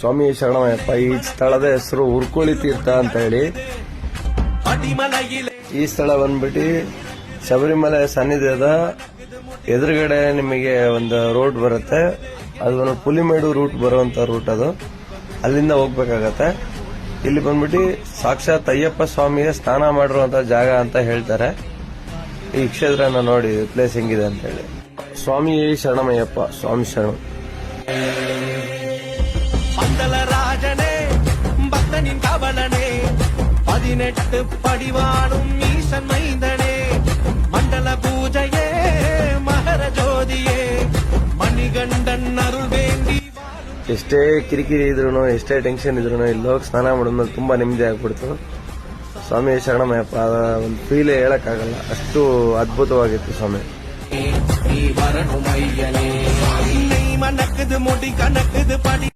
ಸ್ವಾಮಿ ಶರಣಮಯ್ಯಪ್ಪ ಈ ಸ್ಥಳದ ಹೆಸರು ಉರ್ಕೋಳಿ ತೀರ್ಥ ಅಂತ ಹೇಳಿ. ಈ ಸ್ಥಳ ಬಂದ್ಬಿಟ್ಟು ಶಬರಿಮಲೆ ಸನ್ನಿಧಿಯದ ಎದುರುಗಡೆ ನಿಮಗೆ ಒಂದು ರೋಡ್ ಬರುತ್ತೆ. ಅದು ಒಂದು ಪುಲಿಮೇಡು ರೂಟ್ ಬರುವಂತ ರೂಟ್ ಅದು. ಅಲ್ಲಿಂದ ಹೋಗ್ಬೇಕಾಗತ್ತೆ. ಇಲ್ಲಿ ಬಂದ್ಬಿಟ್ಟು ಸಾಕ್ಷಾತ್ ಅಯ್ಯಪ್ಪ ಸ್ವಾಮಿಗೆ ಸ್ನಾನ ಮಾಡಿರುವಂತ ಜಾಗ ಅಂತ ಹೇಳ್ತಾರೆ. ಈ ಕ್ಷೇತ್ರನ ನೋಡಿ ಪ್ಲೇಸ್ ಹೆಂಗಿದೆ ಅಂತ ಹೇಳಿ. ಸ್ವಾಮಿ ಶರಣಮಯ್ಯಪ್ಪ ಸ್ವಾಮಿ ಶರಣ. ராஜனே பக்தனின் கவலனே பதினெட்டு படிவாடும் ஈசன் மைந்தனே மண்டல பூஜையே மகர ஜோதியே மணிகண்டன் அருள் வேண்டி ಎಷ್ಟೇ ಕಿರಿಕಿರಿ ಇದ್ರು ಎಷ್ಟೇ ಟೆನ್ಷನ್ ಇದ್ರು ಇಲ್ಲಿ ಹೋಗಿ ಸ್ನಾನ ಮಾಡೋದು ತುಂಬಾ ನೆಮ್ಮದಿ ಆಗ್ಬಿಡ್ತು. ಸ್ವಾಮಿ ಶರಣಮಯಪ್ಪ ಒಂದು ಫೀಲ್ ಹೇಳಕ್ಕಾಗಲ್ಲ. ಅಷ್ಟು ಅದ್ಭುತವಾಗಿತ್ತು ಸ್ವಾಮಿ. மணக்குது முடி கணக்குது ಪಡಿ.